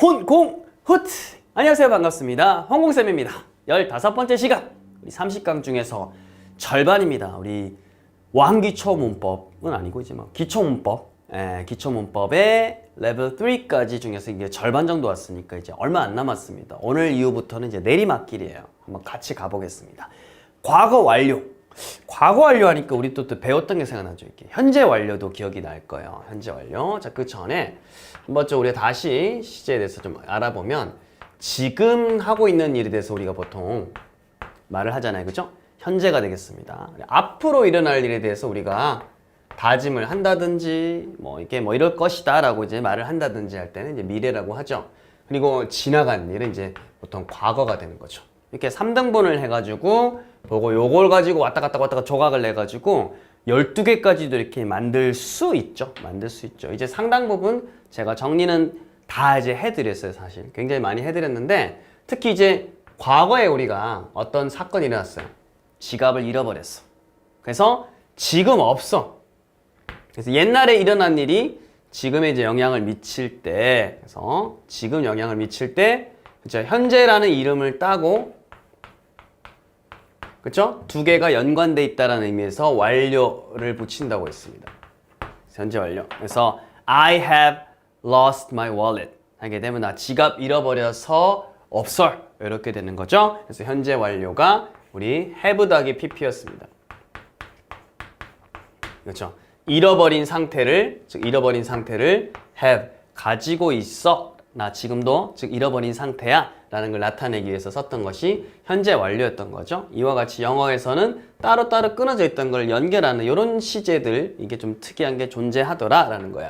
혼공 훗 안녕하세요. 반갑습니다. 홍공쌤입니다. 15번째 시간. 우리 30강 중에서 절반입니다. 우리 왕기초 문법은 아니고 이제 뭐 기초 문법. 예, 기초 문법의 레벨 3까지 중에서 이게 절반 정도 왔으니까 이제 얼마 안 남았습니다. 오늘 이후부터는 이제 내리막길이에요. 한번 같이 가보겠습니다. 과거 완료. 과거 완료 하니까 우리 또, 또 배웠던 게 생각나죠. 이렇게 현재 완료도 기억이 날 거예요. 현재 완료. 자, 그 전에 한번 좀 우리가 다시 시제에 대해서 좀 알아보면 지금 하고 있는 일에 대해서 우리가 보통 말을 하잖아요. 그죠? 현재가 되겠습니다. 앞으로 일어날 일에 대해서 우리가 다짐을 한다든지 뭐 이게 뭐 이럴 것이다 라고 이제 말을 한다든지 할 때는 이제 미래라고 하죠. 그리고 지나간 일은 이제 보통 과거가 되는 거죠. 이렇게 3등분을 해가지고 보고 요걸 가지고 왔다 갔다 왔다 갔다 조각을 내가지고 12개까지도 이렇게 만들 수 있죠. 만들 수 있죠. 이제 상당 부분 제가 정리는 다 이제 해드렸어요, 사실. 굉장히 많이 해드렸는데 특히 이제 과거에 우리가 어떤 사건이 일어났어요. 지갑을 잃어버렸어. 그래서 지금 없어. 그래서 옛날에 일어난 일이 지금에 이제 영향을 미칠 때, 그래서 지금 영향을 미칠 때, 그죠? 현재라는 이름을 따고 그렇죠? 두 개가 연관돼 있다라는 의미에서 완료를 붙인다고 했습니다. 현재 완료. 그래서 I have lost my wallet 하게 되면 나 지갑 잃어버려서 없어 이렇게 되는 거죠. 그래서 현재 완료가 우리 have 더하기 pp였습니다. 그렇죠? 잃어버린 상태를 즉 잃어버린 상태를 have 가지고 있어 나 지금도 즉 잃어버린 상태야 라는 걸 나타내기 위해서 썼던 것이 현재 완료였던 거죠. 이와 같이 영어에서는 따로따로 끊어져 있던 걸 연결하는 이런 시제들 이게 좀 특이한 게 존재하더라 라는 거야.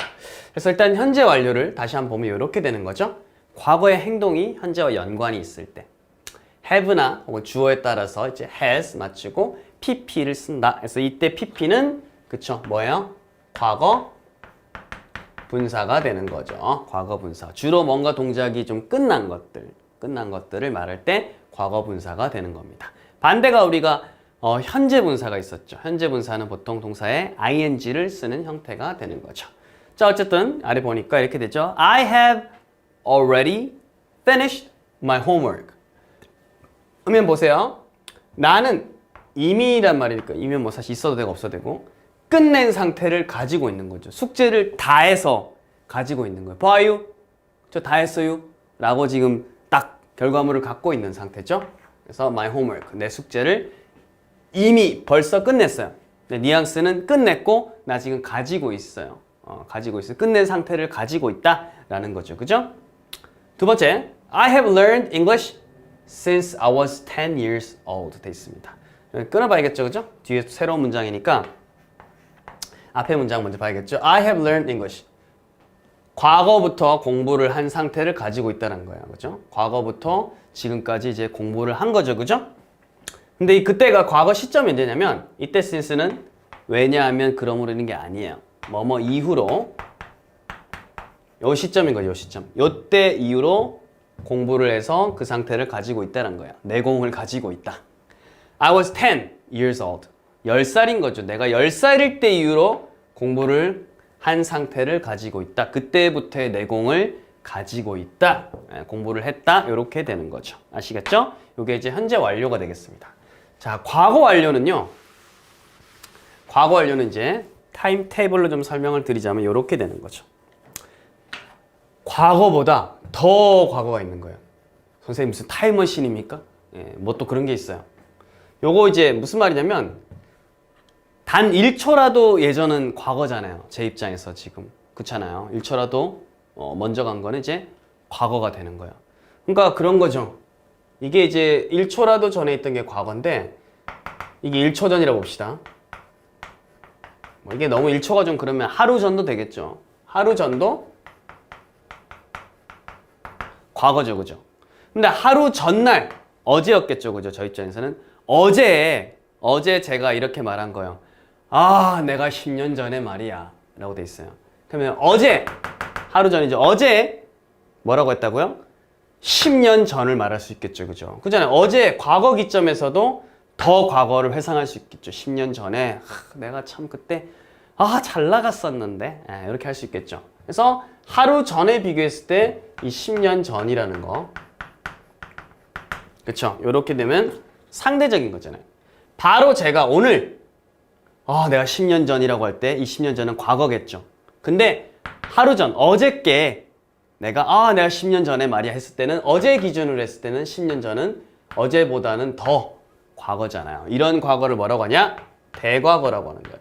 그래서 일단 현재 완료를 다시 한번 보면 이렇게 되는 거죠. 과거의 행동이 현재와 연관이 있을 때 have나 혹은 주어에 따라서 이제 has 맞추고 pp를 쓴다. 그래서 이때 pp는 그쵸 뭐예요? 과거 분사가 되는 거죠. 과거 분사. 주로 뭔가 동작이 좀 끝난 것들, 끝난 것들을 말할 때 과거 분사가 되는 겁니다. 반대가 우리가 어, 현재 분사가 있었죠. 현재 분사는 보통 동사에 ing를 쓰는 형태가 되는 거죠. 자, 어쨌든 아래 보니까 이렇게 되죠. I have already finished my homework. 그러면 보세요. 나는 이미란 말이니까 이면 뭐 사실 있어도 되고 없어도 되고 끝낸 상태를 가지고 있는 거죠. 숙제를 다 해서 가지고 있는 거예요. 봐요. 저 다 했어요. 라고 지금 딱 결과물을 갖고 있는 상태죠. 그래서 my homework, 내 숙제를 이미 벌써 끝냈어요. 네, 뉘앙스는 끝냈고 나 지금 가지고 있어요. 어, 가지고 있어요. 끝낸 상태를 가지고 있다라는 거죠. 그죠? 두 번째, I have learned English since I was 10 years old 돼 있습니다. 끊어봐야겠죠, 그죠? 뒤에 새로운 문장이니까 앞에 문장 먼저 봐야겠죠. I have learned English. 과거부터 공부를 한 상태를 가지고 있다는 거예요. 그죠? 과거부터 지금까지 이제 공부를 한 거죠. 그죠? 근데 이 그때가 과거 시점이 언제냐면 이때 since는 왜냐하면 그러므로는 게 아니에요. 뭐뭐 이후로 요 시점인 거죠. 요 시점. 요때 이후로 공부를 해서 그 상태를 가지고 있다는 거예요. 내공을 가지고 있다. I was 10 years old. 10살인 거죠. 내가 10살일 때 이후로 공부를 한 상태를 가지고 있다. 그때부터의 내공을 가지고 있다. 예, 공부를 했다. 이렇게 되는 거죠. 아시겠죠? 이게 이제 현재 완료가 되겠습니다. 자, 과거 완료는요. 과거 완료는 이제 타임 테이블로 좀 설명을 드리자면 이렇게 되는 거죠. 과거보다 더 과거가 있는 거예요. 선생님 무슨 타임머신입니까? 예, 뭐 또 그런 게 있어요. 요거 이제 무슨 말이냐면 단 1초라도 예전은 과거잖아요. 제 입장에서 지금. 그렇잖아요. 1초라도 어, 먼저 간 거는 이제 과거가 되는 거예요. 그러니까 그런 거죠. 이게 이제 1초라도 전에 있던 게 과거인데 이게 1초 전이라고 봅시다. 뭐 이게 너무 1초가 좀 그러면 하루 전도 되겠죠. 하루 전도 과거죠. 그죠? 근데 하루 전날 어제였겠죠. 그죠? 저 입장에서는 어제 어제 제가 이렇게 말한 거예요. 아, 내가 10년 전에 말이야. 라고 돼 있어요. 그러면 어제, 하루 전이죠. 어제 뭐라고 했다고요? 10년 전을 말할 수 있겠죠. 그죠? 그잖아요. 어제 과거 기점에서도 더 과거를 회상할 수 있겠죠. 10년 전에 하, 내가 참 그때 아, 잘 나갔었는데. 예, 이렇게 할 수 있겠죠. 그래서 하루 전에 비교했을 때 이 10년 전이라는 거. 그쵸? 이렇게 되면 상대적인 거잖아요. 바로 제가 오늘 아, 내가 10년 전이라고 할 때 이 10년 전은 과거겠죠. 근데 하루 전, 어저께 내가 아, 내가 10년 전에 말이야 했을 때는 어제 기준으로 했을 때는 10년 전은 어제보다는 더 과거잖아요. 이런 과거를 뭐라고 하냐? 대과거라고 하는 거예요.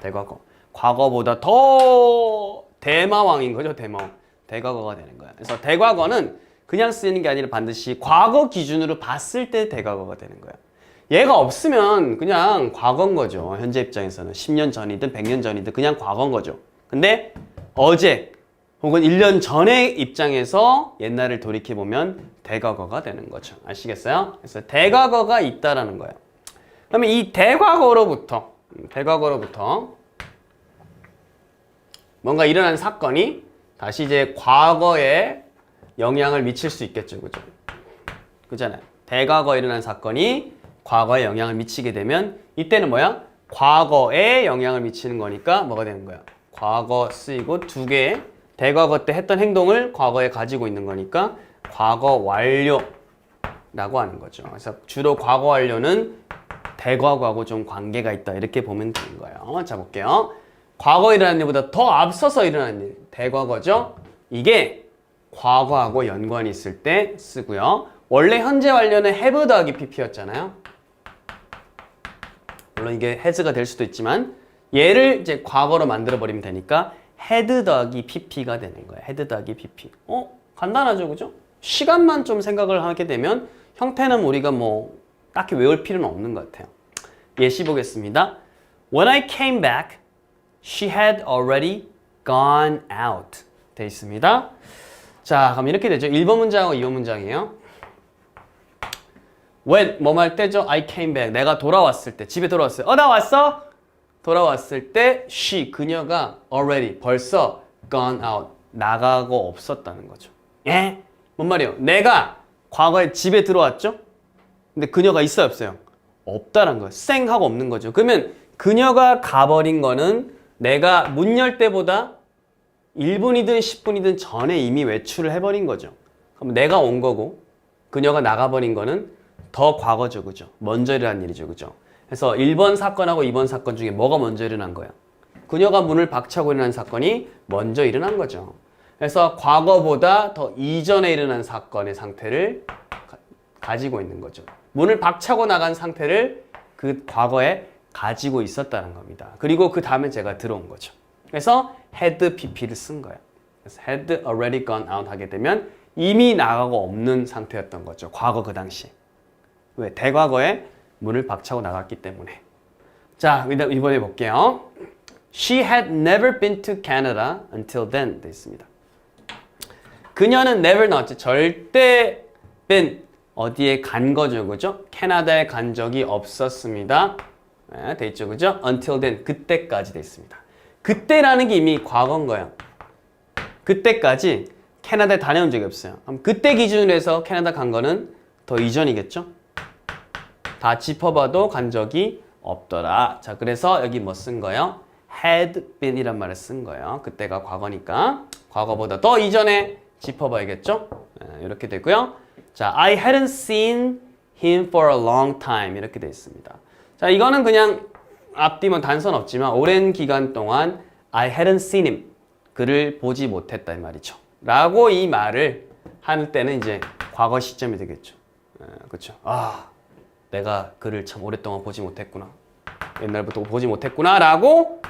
대과거. 과거보다 더 대마왕인 거죠, 대마왕. 대과거가 되는 거예요. 그래서 대과거는 그냥 쓰이는 게 아니라 반드시 과거 기준으로 봤을 때 대과거가 되는 거예요. 얘가 없으면 그냥 과거인 거죠. 현재 입장에서는 10년 전이든 100년 전이든 그냥 과거인 거죠. 근데 어제 혹은 1년 전의 입장에서 옛날을 돌이켜 보면 대과거가 되는 거죠. 아시겠어요? 그래서 대과거가 있다라는 거예요. 그러면 이 대과거로부터 음, 대과거로부터 뭔가 일어난 사건이 다시 이제 과거에 영향을 미칠 수 있겠죠. 그죠? 그잖아요. 대과거에 일어난 사건이 과거에 영향을 미치게 되면 이때는 뭐야? 과거에 영향을 미치는 거니까 뭐가 되는 거야? 과거 쓰이고 두 개. 대과거 때 했던 행동을 과거에 가지고 있는 거니까 과거 완료라고 하는 거죠. 그래서 주로 과거 완료는 대과거하고 좀 관계가 있다 이렇게 보면 되는 거예요. 자 볼게요. 과거에 일어난 일보다 더 앞서서 일어난 일, 대과거죠. 이게 과거하고 연관이 있을 때 쓰고요. 원래 현재 완료는 have 더하기 pp였잖아요. 물론 이게 has가 될 수도 있지만 얘를 이제 과거로 만들어 버리면 되니까 had 더하기 pp가 되는 거예요. had 더하기 pp. 어? 간단하죠, 그죠? 시간만 좀 생각을 하게 되면 형태는 우리가 뭐 딱히 외울 필요는 없는 것 같아요. 예시 보겠습니다. When I came back, she had already gone out. 돼 있습니다. 자, 그럼 이렇게 되죠. 1번 문장하고 2번 문장이에요. When 뭐 할 때죠? I came back. 내가 돌아왔을 때, 집에 돌아왔어요. 어, 나 왔어? 돌아왔을 때 she 그녀가 already 벌써 gone out 나가고 없었다는 거죠. 예? 뭔 말이에요? 내가 과거에 집에 들어왔죠? 근데 그녀가 있어요, 없어요? 없다는 거예요. 쌩 하고 없는 거죠. 그러면 그녀가 가버린 거는 내가 문 열 때보다 1분이든 10분이든 전에 이미 외출을 해버린 거죠. 그럼 내가 온 거고 그녀가 나가버린 거는 더 과거죠, 그죠? 먼저 일어난 일이죠, 그죠? 그래서 1번 사건하고 2번 사건 중에 뭐가 먼저 일어난 거예요? 그녀가 문을 박차고 일어난 사건이 먼저 일어난 거죠. 그래서 과거보다 더 이전에 일어난 사건의 상태를 가, 가지고 있는 거죠. 문을 박차고 나간 상태를 그 과거에 가지고 있었다는 겁니다. 그리고 그 다음에 제가 들어온 거죠. 그래서 had pp를 쓴 거예요. 그래서 had already gone out 하게 되면 이미 나가고 없는 상태였던 거죠. 과거 그 당시. 왜? 대과거에 문을 박차고 나갔기 때문에. 자, 이번에 볼게요. She had never been to Canada until then. 돼 있습니다. 그녀는 never 나왔지. 절대 been 어디에 간 거죠. 그죠? 캐나다에 간 적이 없었습니다. 네, 돼 있죠. 그죠? until then. 그때까지 돼 있습니다. 그때라는 게 이미 과거인 거예요. 그때까지 캐나다에 다녀온 적이 없어요. 그럼 그때 기준으로 해서 캐나다 간 거는 더 이전이겠죠? 다 짚어봐도 간 적이 없더라. 자, 그래서 여기 뭐 쓴 거예요? had been 이란 말을 쓴 거예요. 그때가 과거니까. 과거보다 더 이전에 짚어봐야겠죠? 네, 이렇게 되고요. 자, I hadn't seen him for a long time. 이렇게 돼 있습니다. 자, 이거는 그냥 앞뒤면 단선 없지만 오랜 기간 동안 I hadn't seen him. 그를 보지 못했다 이 말이죠. 라고 이 말을 할 때는 이제 과거 시점이 되겠죠. 에, 그렇죠. 아, 내가 그를 참 오랫동안 보지 못했구나. 옛날부터 보지 못했구나. 라고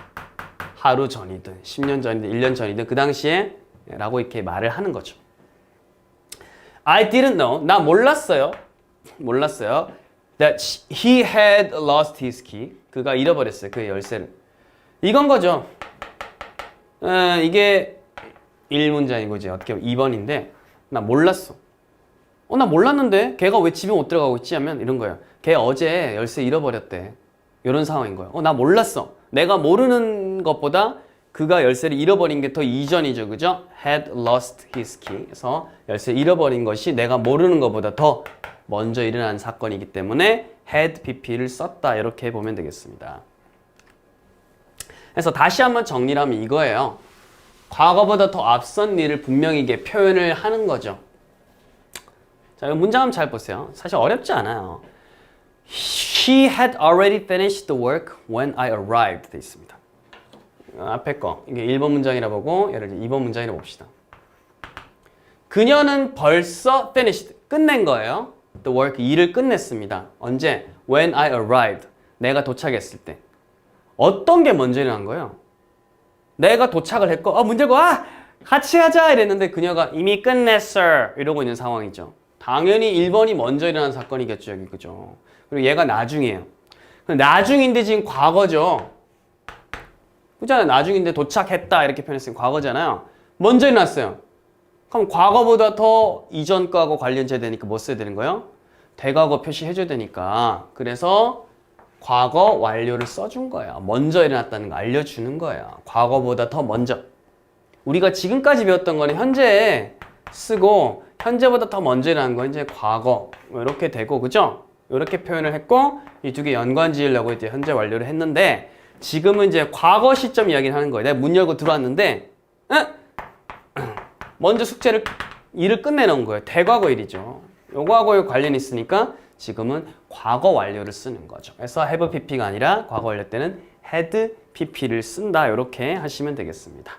하루 전이든 10년 전이든 1년 전이든 그 당시에 라고 이렇게 말을 하는 거죠. I didn't know. 나 몰랐어요. 몰랐어요. That he had lost his key. 그가 잃어버렸어요. 그의 열쇠를. 이건 거죠. 에, 이게 1문장이고 이제 어떻게 보면 2번인데 나 몰랐어. 어, 나 몰랐는데 걔가 왜 집에 못 들어가고 있지 하면 이런 거예요. 걔 어제 열쇠 잃어버렸대. 이런 상황인 거예요. 어, 나 몰랐어. 내가 모르는 것보다 그가 열쇠를 잃어버린 게 더 이전이죠. 그죠? had lost his key. 그래서 열쇠 잃어버린 것이 내가 모르는 것보다 더 먼저 일어난 사건이기 때문에 had pp를 썼다. 이렇게 보면 되겠습니다. 그래서 다시 한번 정리를 하면 이거예요. 과거보다 더 앞선 일을 분명히 이게 표현을 하는 거죠. 자, 이 문장 한번 잘 보세요. 사실 어렵지 않아요. She had already finished the work when I arrived. 돼 있습니다. 어, 앞에 거 이게 1번 문장이라 보고 예를 들어 2번 문장이라 봅시다. 그녀는 벌써 finished 끝낸 거예요. The work 일을 끝냈습니다. 언제? When I arrived. 내가 도착했을 때. 어떤 게 먼저 일어난 거예요? 내가 도착을 했고 어 문제고 아 같이 하자 이랬는데 그녀가 이미 끝냈어 이러고 있는 상황이죠. 당연히 1번이 먼저 일어난 사건이겠죠 여기 그죠. 그리고 얘가 나중이에요. 나중인데 지금 과거죠. 그잖아요. 나중인데 도착했다 이렇게 표현했으면 과거잖아요. 먼저 일어났어요. 그럼 과거보다 더 이전 거하고 관련돼야 되니까 뭐 써야 되는 거예요? 대과거 표시해줘야 되니까. 그래서 과거 완료를 써준 거예요. 먼저 일어났다는 거 알려주는 거예요. 과거보다 더 먼저. 우리가 지금까지 배웠던 거는 현재에 쓰고 현재보다 더 먼저 일어난 거 이제 과거 이렇게 되고 그죠? 이렇게 표현을 했고 이 두 개 연관 지으려고 이제 현재 완료를 했는데 지금은 이제 과거 시점 이야기를 하는 거예요. 내가 문 열고 들어왔는데 에? 먼저 숙제를 일을 끝내놓은 거예요. 대과거 일이죠. 요거하고 관련이 있으니까 지금은 과거 완료를 쓰는 거죠. 그래서 have pp가 아니라 과거 완료 때는 had pp를 쓴다. 이렇게 하시면 되겠습니다.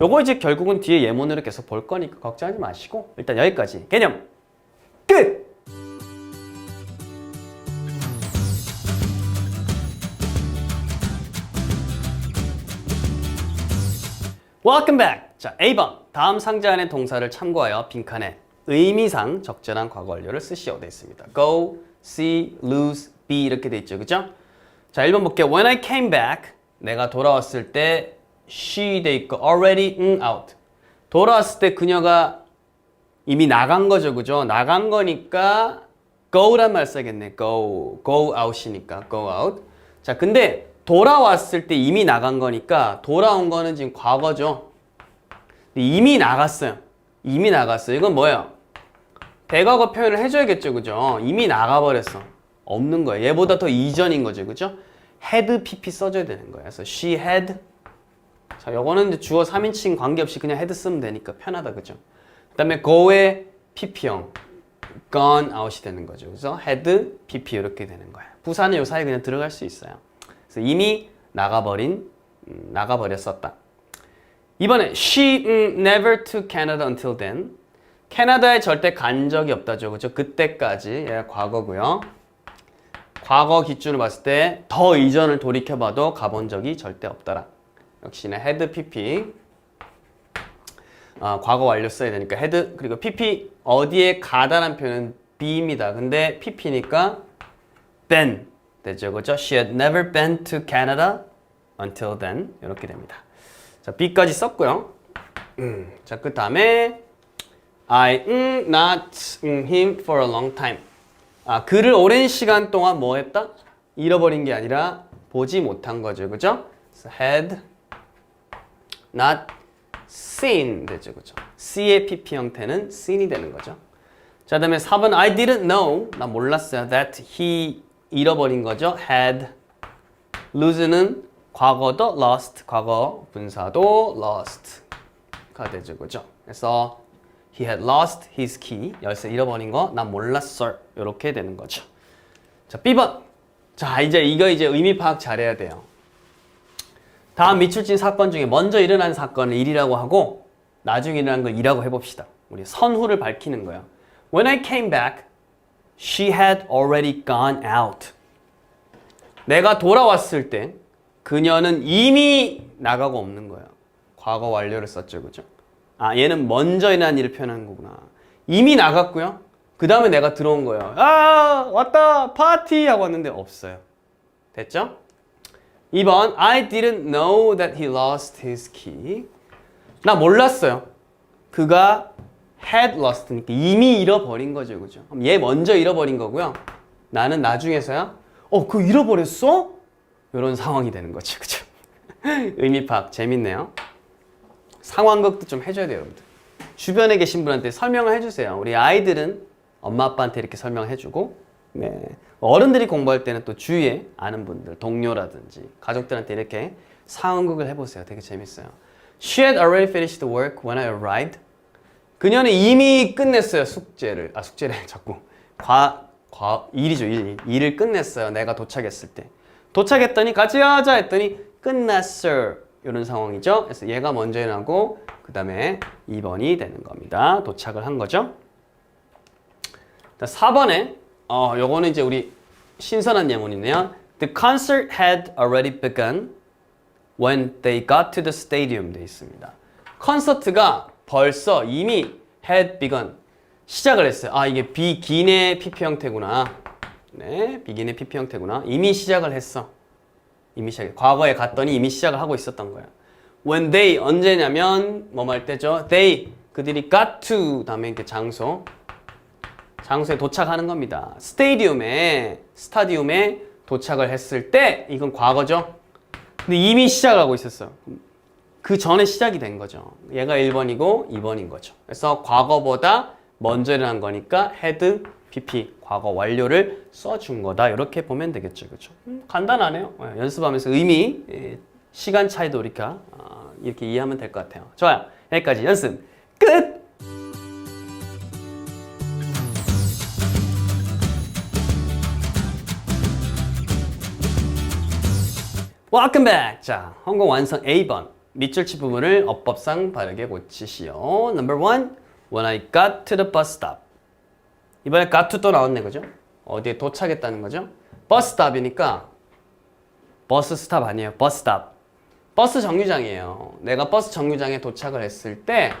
요거 이제 결국은 뒤에 예문으로 계속 볼 거니까 걱정하지 마시고 일단 여기까지 개념 끝. Welcome back. 자, A번. 다음 상자 안의 동사를 참고하여 빈칸에 의미상 적절한 과거 완료를 쓰시오 되어 있습니다. Go, see, lose, be 이렇게 돼 있죠. 그죠? 자, 1번 볼게요. When I came back. 내가 돌아왔을 때 she 돼 있고 already 응, out. 돌아왔을 때 그녀가 이미 나간 거죠. 그죠? 나간 거니까 go란 말 써야겠네. go. go out이니까 go out. 자, 근데 돌아왔을 때 이미 나간 거니까 돌아온 거는 지금 과거죠. 이미 나갔어요. 이미 나갔어요. 이건 뭐예요? 대과거 표현을 해줘야겠죠. 그죠? 이미 나가버렸어. 없는 거예요. 얘보다 더 이전인 거죠. 그죠? had pp 써줘야 되는 거예요. 그래서 she had 자, 요거는 이제 주어 3인칭 관계없이 그냥 had 쓰면 되니까 편하다. 그죠? 그 다음에 go의 pp형 gone out이 되는 거죠. 그래서 had pp 이렇게 되는 거예요. 부사는 요 사이에 그냥 들어갈 수 있어요. 그래서 이미 나가버린 음, 나가버렸었다. 이번에 she mm, never to Canada until then. 캐나다에 절대 간 적이 없다죠. 그죠? 그때까지 예, 과거고요. 과거 기준으로 봤을 때 더 이전을 돌이켜봐도 가본 적이 절대 없더라. 역시나 had pp 아, 과거 완료 써야 되니까 had 그리고 pp 어디에 가다란 표현은 be입니다. 근데 pp니까 been 되죠. 그죠? She had never been to Canada until then. 이렇게 됩니다. 자, B까지 썼고요. 음, 자, 그 다음에 I mm, not mm, him for a long time. 아, 그를 오랜 시간 동안 뭐 했다? 잃어버린 게 아니라 보지 못한 거죠. 그죠? Had not seen 되죠. 그죠? C의 PP 형태는 seen이 되는 거죠. 자, 그다음에 4번 I didn't know. 나 몰랐어요. That he 잃어버린 거죠. had lose는 과거도 lost, 과거 분사도 lost가 되죠. 그죠? 그래서 he had lost his key. 열쇠 잃어버린 거 난 몰랐어. 이렇게 되는 거죠. 자, B번. 자, 이제 이거 이제 의미 파악 잘해야 돼요. 다음 미출진 사건 중에 먼저 일어난 사건을 1이라고 하고 나중에 일어난 걸 2라고 해봅시다. 우리 선후를 밝히는 거예요. When I came back, she had already gone out. 내가 돌아왔을 때 그녀는 이미 나가고 없는 거예요. 과거 완료를 썼죠, 그죠? 아, 얘는 먼저 일어난 일을 표현하는 거구나. 이미 나갔고요. 그 다음에 내가 들어온 거예요. 아, 왔다, 파티! 하고 왔는데 없어요. 됐죠? 2번, I didn't know that he lost his key. 나 몰랐어요. 그가 had lost니까 이미 잃어버린 거죠, 그죠? 그럼 얘 먼저 잃어버린 거고요. 나는 나중에서야, 어, 그거 잃어버렸어? 이런 상황이 되는 거죠, 그죠? 의미 파악 재밌네요. 상황극도 좀 해줘야 돼요, 여러분들. 주변에 계신 분한테 설명을 해주세요. 우리 아이들은 엄마 아빠한테 이렇게 설명해주고, 네. 어른들이 공부할 때는 또 주위에 아는 분들, 동료라든지 가족들한테 이렇게 상황극을 해보세요. 되게 재밌어요. She had already finished the work when I arrived. 그녀는 이미 끝냈어요 숙제를. 아 숙제를 자꾸 과, 과 일이죠 일, 일. 일을 끝냈어요. 내가 도착했을 때. 도착했더니 같이 하자 했더니 끝났어. 이런 상황이죠. 그래서 얘가 먼저 일어나고 그 다음에 2번이 되는 겁니다. 도착을 한 거죠. 4번에 어 요거는 이제 우리 신선한 예문이네요. The concert had already begun when they got to the stadium 돼 있습니다. 콘서트가 벌써 이미 had begun 시작을 했어요. 아 이게 비긴의 PP 형태구나. 네, 비긴의 PP 형태구나. 이미 시작을 했어. 이미 시작. 과거에 갔더니 이미 시작을 하고 있었던 거야. When they 언제냐면 뭐말 때죠? They 그들이 got to 다음에 이렇게 장소 장소에 도착하는 겁니다. 스테디움에 스타디움에 도착을 했을 때 이건 과거죠. 근데 이미 시작하고 있었어요. 그 전에 시작이 된 거죠. 얘가 1번이고 2번인 거죠. 그래서 과거보다 먼저 일어난 거니까 had PP 과거 완료를 써준 거다. 이렇게 보면 되겠죠. 그렇죠? 음, 간단하네요. 예, 연습하면서 의미, 예, 시간 차이도 이렇게, 아, 이렇게 이해하면 될 것 같아요. 좋아요. 여기까지 연습 끝! Welcome back. 자, 헌공 완성 A번. 밑줄 치 부분을 어법상 바르게 고치시오. Number one, when I got to the bus stop. 이번에 to 또 나왔네, 그죠? 어디에 도착했다는 거죠? 버스 스탑이니까 버스 스탑 아니에요. 버스 스탑. 버스 정류장이에요. 내가 버스 정류장에 도착을 했을 때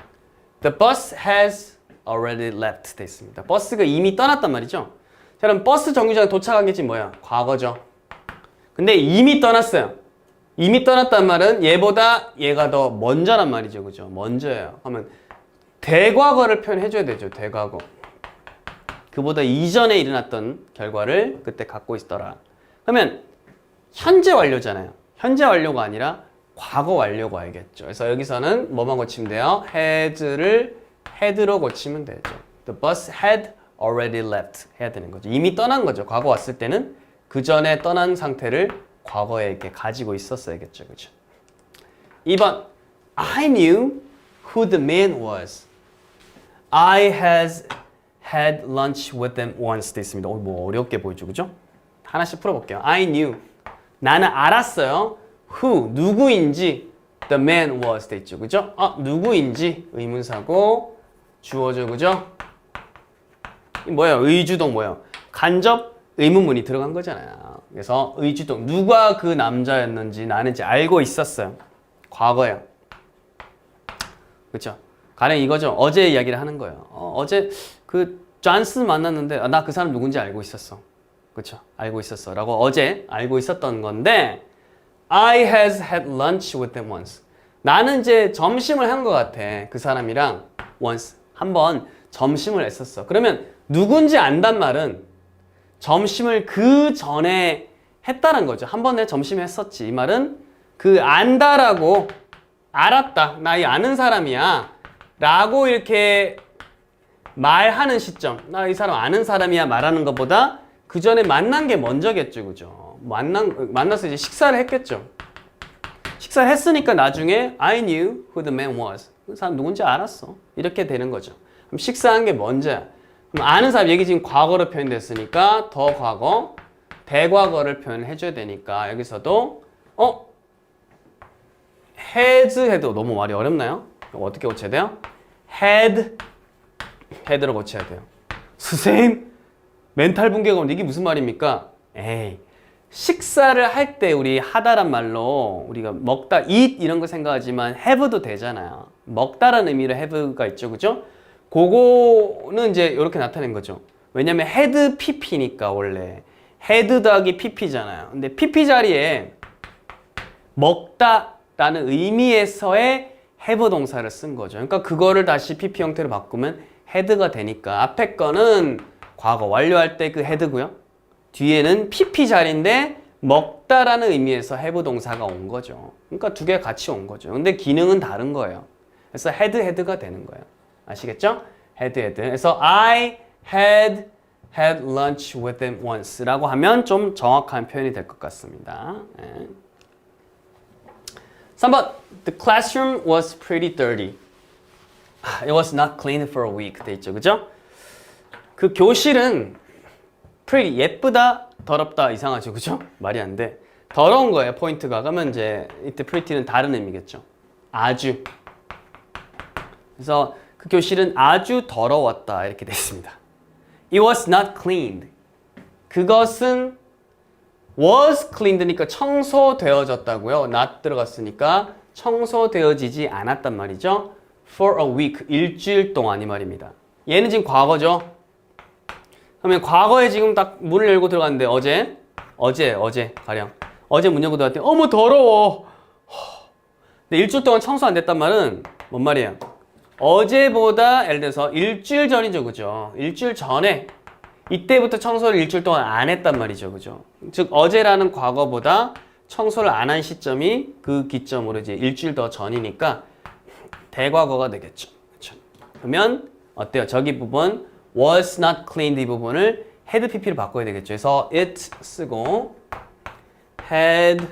the bus has already left 돼 있습니다. 버스가 이미 떠났단 말이죠. 자, 그럼 버스 정류장에 도착한 게 지금 뭐야? 과거죠. 근데 이미 떠났어요. 이미 떠났단 말은 얘보다 얘가 더 먼저란 말이죠. 그죠? 먼저예요. 하면 대과거를 표현해줘야 되죠. 대과거. 그보다 이전에 일어났던 결과를 그때 갖고 있더라. 그러면 현재 완료잖아요. 현재 완료가 아니라 과거 완료가 알겠죠. 그래서 여기서는 뭐만 고치면 돼요? had를 had로 고치면 되죠. The bus had already left 해야 되는 거죠. 이미 떠난 거죠. 과거 왔을 때는 그 전에 떠난 상태를 과거에 이렇게 가지고 있었어야겠죠. 그죠? 2번 I knew who the man was. I has had lunch with them once 돼 있습니다. 어, 뭐 어렵게 보이죠. 그죠? 하나씩 풀어볼게요. I knew. 나는 알았어요. who 누구인지 the man was 돼 있죠. 그죠? 아, 누구인지 의문사고 주어죠. 그죠? 이 뭐예요? 의주동 뭐예요? 간접 의문문이 들어간 거잖아요. 그래서 의주동 누가 그 남자였는지 나는 이제 알고 있었어요. 과거예요. 그렇죠? 가령 이거죠. 어제 이야기를 하는 거예요. 어, 제그 존스 만났는데 아, 나그 사람 누군지 알고 있었어. 그렇죠? 알고 있었어. 라고 어제 알고 있었던 건데 I has had lunch with them once. 나는 이제 점심을 한 것 같아. 그 사람이랑 once 한번 점심을 했었어. 그러면 누군지 안단 말은 점심을 그 전에 했다는 거죠. 한 번에 점심 했었지. 이 말은 그 안다라고 알았다. 나 이 아는 사람이야. 라고 이렇게 말하는 시점. 나 이 사람 아는 사람이야 말하는 것보다 그 전에 만난 게 먼저겠죠. 그죠? 만난, 만나서 이제 식사를 했겠죠. 식사를 했으니까 나중에 I knew who the man was. 그 사람 누군지 알았어. 이렇게 되는 거죠. 그럼 식사한 게 먼저야. 그럼 아는 사람 얘기 지금 과거로 표현됐으니까 더 과거, 대과거를 표현해 줘야 되니까 여기서도 어? has 해도 너무 말이 어렵나요? 어떻게 고쳐야 돼요? had 헤드로 고쳐야 돼요. 선생님, 멘탈 붕괴가 오는데 이게 무슨 말입니까? 에이, 식사를 할 때 우리 하다란 말로 우리가 먹다, eat 이런 거 생각하지만 have도 되잖아요. 먹다라는 의미로 have가 있죠, 그죠? 그거는 이제 이렇게 나타낸 거죠. 왜냐면 had pp니까 원래 had 더하기 pp잖아요. 근데 pp 자리에 먹다라는 의미에서의 have 동사를 쓴 거죠. 그러니까 그거를 다시 pp 형태로 바꾸면 헤드가 되니까 앞에 거는 과거 완료할 때그 헤드고요. 뒤에는 PP 자리인데 먹다라는 의미에서 have 동사가 온 거죠. 그러니까 두 개 같이 온 거죠. 근데 기능은 다른 거예요. 그래서 헤드 헤드가 되는 거예요. 아시겠죠? 헤드 헤드. 그래서 I had had lunch with them once라고 하면 좀 정확한 표현이 될 것 같습니다. 네. 3번 The classroom was pretty dirty. 아, It was not cleaned for a week. 돼 있죠, 그죠? 그 교실은 pretty 예쁘다, 더럽다 이상하죠, 그죠? 말이 안 돼. 더러운 거예요, 포인트가. 그러면 이제 이때 pretty는 다른 의미겠죠. 아주. 그래서 그 교실은 아주 더러웠다 이렇게 돼 있습니다. It was not cleaned. 그것은 was cleaned니까 청소되어졌다고요. not 들어갔으니까 청소되어지지 않았단 말이죠. For a week 일주일 동안 이 말입니다. 얘는 지금 과거죠. 그러면 과거에 지금 딱 문을 열고 들어갔는데 어제 어제 어제 가령 어제 문 열고 들어갔더니 어머 더러워. 근데 일주일 동안 청소 안 됐단 말은 뭔 말이에요? 어제보다 예를 들어서 일주일 전이죠, 그죠? 일주일 전에 이때부터 청소를 일주일 동안 안 했단 말이죠, 그죠? 즉 어제라는 과거보다 청소를 안 한 시점이 그 기점으로 이제 일주일 더 전이니까 대과거가 되겠죠. 그렇죠? 그러면 어때요? 저기 부분 was not cleaned 이 부분을 had pp로 바꿔야 되겠죠. 그래서 it 쓰고 had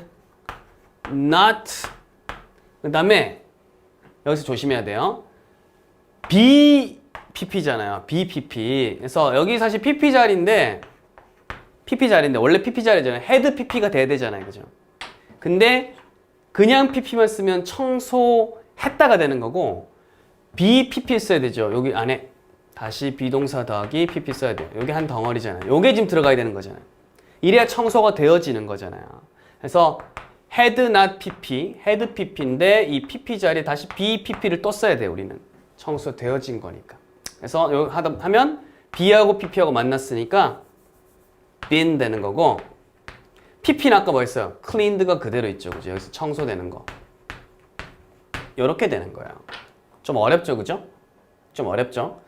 not 그 다음에 여기서 조심해야 돼요. BPP잖아요. BPP. 그래서 여기 사실 PP 자리인데 PP 자리인데 원래 PP 자리잖아요. 헤드 PP가 돼야 되잖아요. 그죠? 근데 그냥 PP만 쓰면 청소했다가 되는 거고 BPP 써야 되죠. 여기 안에 다시 비동사 더하기 PP 써야 돼요. 여기 한 덩어리잖아요. 요게 지금 들어가야 되는 거잖아요. 이래야 청소가 되어지는 거잖아요. 그래서 헤드 not PP, 헤드 PP인데 이 PP 자리에 다시 BPP를 또 써야 돼요. 우리는 청소 되어진 거니까. 그래서 요 하다 하면 B하고 PP하고 만났으니까 been 되는 거고 PP는 아까 뭐 했어요? cleaned가 그대로 있죠. 그죠? 여기서 청소되는 거. 이렇게 되는 거예요. 좀 어렵죠, 그죠? 좀 어렵죠?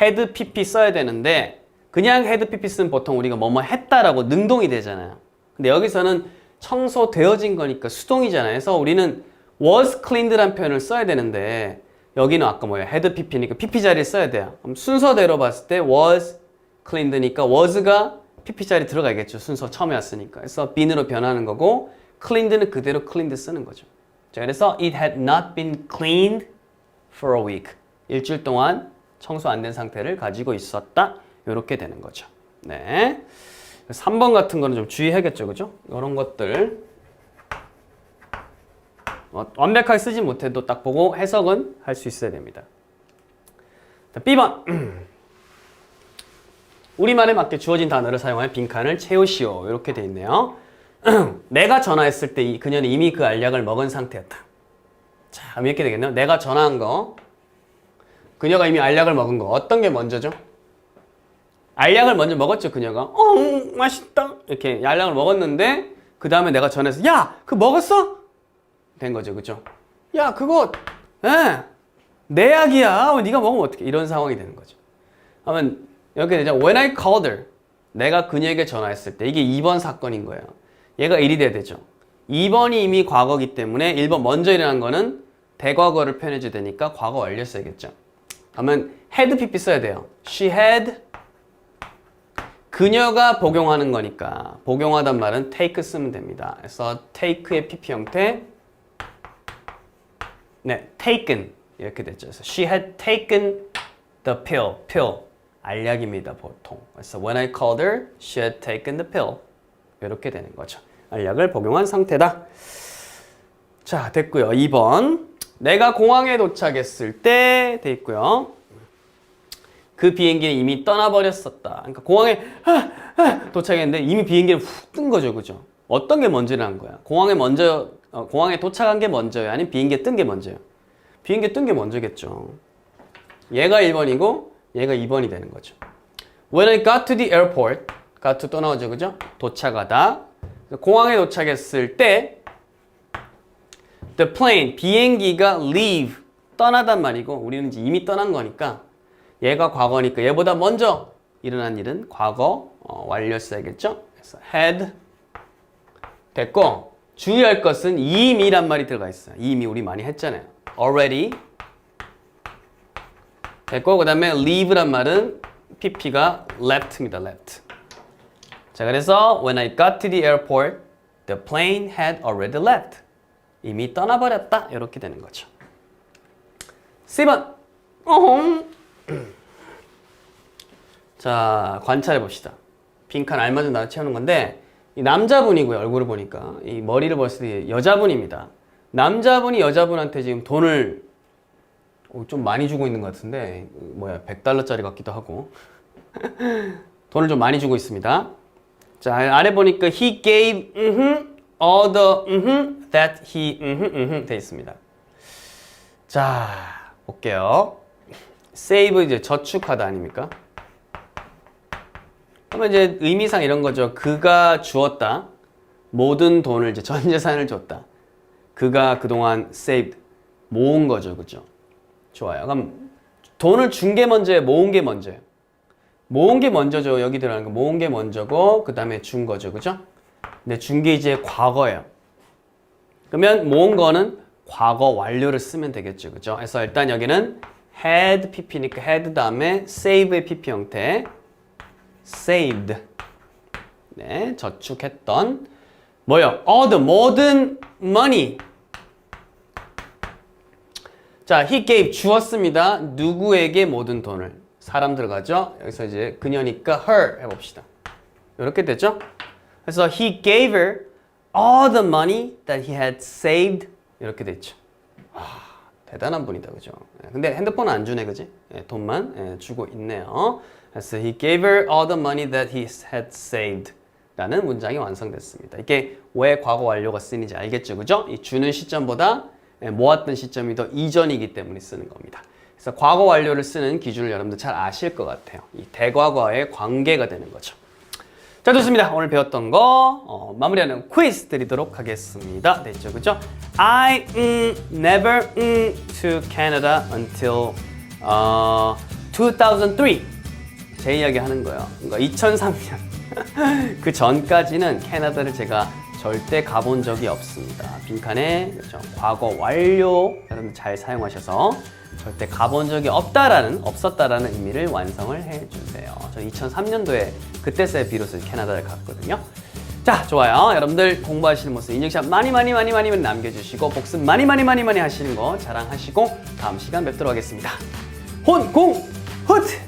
헤드 PP 써야 되는데 그냥 헤드 PP 쓰면 보통 우리가 뭐뭐 했다라고 능동이 되잖아요. 근데 여기서는 청소되어진 거니까 수동이잖아요. 그래서 우리는 was cleaned란 표현을 써야 되는데 여기는 아까 뭐예요? 헤드 PP니까 PP 자리에 써야 돼요. 그럼 순서대로 봤을 때 was cleaned니까 was가 PP 자리 들어가겠죠. 순서 처음에 왔으니까. 그래서 been으로 변하는 거고 cleaned는 그대로 cleaned 쓰는 거죠. 자, 그래서 it had not been cleaned for a week. 일주일 동안 청소 안 된 상태를 가지고 있었다. 이렇게 되는 거죠. 네. 3번 같은 거는 좀 주의해야겠죠. 그죠? 이런 것들. 어, 완벽하게 쓰지 못해도 딱 보고 해석은 할 수 있어야 됩니다. 자, B번. 우리말에 맞게 주어진 단어를 사용하여 빈칸을 채우시오. 이렇게 돼 있네요. 내가 전화했을 때이 그녀는 이미 그 알약을 먹은 상태였다. 자, 이렇게 되겠네요. 내가 전화한 거. 그녀가 이미 알약을 먹은 거. 어떤 게 먼저죠? 알약을 먼저 먹었죠, 그녀가. 어, 음, 맛있다. 이렇게 알약을 먹었는데, 그 다음에 내가 전해서, 야, 그거 먹었어? 된 거죠, 그죠? 야, 그거, 예, 내 약이야. 어, 네가 먹으면 어떡해. 이런 상황이 되는 거죠. 그러면, 이렇게 되죠. When I called her. 내가 그녀에게 전화했을 때, 이게 2번 사건인 거예요. 얘가 1이 돼야 되죠. 2번이 이미 과거기 때문에 1번 먼저 일어난 거는 대과거를 표현해줘야 되니까 과거 완료 써야겠죠. 그러면 had pp 써야 돼요. She had 그녀가 복용하는 거니까 복용하단 말은 take 쓰면 됩니다. 그래서 take의 pp 형태 네, taken 이렇게 됐죠. 그래서 she had taken the pill. pill 알약입니다, 보통. 그래서 when I called her, she had taken the pill. 이렇게 되는 거죠. 알약을 복용한 상태다. 자, 됐고요. 2번. 내가 공항에 도착했을 때 돼 있고요. 그 비행기는 이미 떠나버렸었다. 그러니까 공항에 아, 아, 도착했는데 이미 비행기를 훅뜬 거죠, 그죠? 어떤 게 먼저 일어난 거야? 공항에 먼저 어, 공항에 도착한 게 먼저요, 아니면 비행기에 뜬 게 먼저요? 비행기에 뜬 게 먼저겠죠. 얘가 1번이고 얘가 2번이 되는 거죠. When I got to the airport, got to 또 나오죠, 그죠? 도착하다. 공항에 도착했을 때 the plane 비행기가 leave 떠나단 말이고 우리는 이제 이미 떠난 거니까 얘가 과거니까 얘보다 먼저 일어난 일은 과거 어, 완료 써야겠죠? 그래서 had 됐고 주의할 것은 이미란 말이 들어가 있어요. 이미 우리 많이 했잖아요. already 됐고 그 다음에 leave란 말은 pp가 left입니다. left. 자 그래서 when I got to the airport, the plane had already left. 이미 떠나버렸다. 이렇게 되는 거죠. C번. 자, 관찰해 봅시다. 빈칸 알맞은 단어 채우는 건데 이 남자분이고요. 얼굴을 보니까 이 머리를 봤을 때 여자분입니다. 남자분이 여자분한테 지금 돈을 어, 좀 많이 주고 있는 것 같은데 뭐야 100달러짜리 같기도 하고 돈을 좀 많이 주고 있습니다. 자 아래 보니까 he gave 음흠, all the 음흠, that he 음흠, 음흠 돼 있습니다. 자 볼게요. save 이제 저축하다 아닙니까? 그러면 이제 의미상 이런 거죠. 그가 주었다. 모든 돈을 이제 전 재산을 줬다. 그가 그동안 saved 모은 거죠. 그죠? 좋아요. 그럼 돈을 준 게 먼저예요. 모은 게 먼저예요. 모은 게 먼저죠. 여기 들어가는 거 모은 게 먼저고 그다음에 준 거죠. 그죠? 근데 준 게 이제 과거예요. 그러면 모은 거는 과거 완료를 쓰면 되겠죠. 그죠? 그래서 일단 여기는 had pp니까 had 다음에 save의 pp 형태 saved. 네, 저축했던 뭐요? all the 모든 money. 자, he gave 주었습니다. 누구에게 모든 돈을? 사람 들어가죠? 여기서 이제 그녀니까 her 해봅시다. 이렇게 되죠? 그래서 he gave her all the money that he had saved. 이렇게 됐죠. 아, 대단한 분이다, 그죠? 예, 근데 핸드폰은 안 주네, 그지? 예, 돈만 예, 주고 있네요. 그래서 he gave her all the money that he had saved. 라는 문장이 완성됐습니다. 이게 왜 과거 완료가 쓰이는지 알겠죠, 그죠? 이 주는 시점보다 예, 모았던 시점이 더 이전이기 때문에 쓰는 겁니다. 그래서 과거 완료를 쓰는 기준을 여러분들 잘 아실 것 같아요. 이 대과거의 관계가 되는 거죠. 자 좋습니다. 오늘 배웠던 거 어, 마무리하는 퀴즈 드리도록 하겠습니다. 됐죠, 그죠? I mm, never mm, to Canada until 어, 2003. 제 이야기 하는 거예요. 그러니까 2003년 그 전까지는 캐나다를 제가 절대 가본 적이 없습니다. 빈칸에 그렇죠. 과거 완료 여러분 잘 사용하셔서 절대 가본 적이 없다라는 없었다라는 의미를 완성을 해주세요. 저 2003년도에 그때서야 비로소 캐나다를 갔거든요. 자 좋아요. 여러분들 공부하시는 모습 인증샷 많이 많이 많이 많이 남겨주시고 복습 많이 많이 많이 많이 하시는 거 자랑하시고 다음 시간 뵙도록 하겠습니다. 혼공 훗!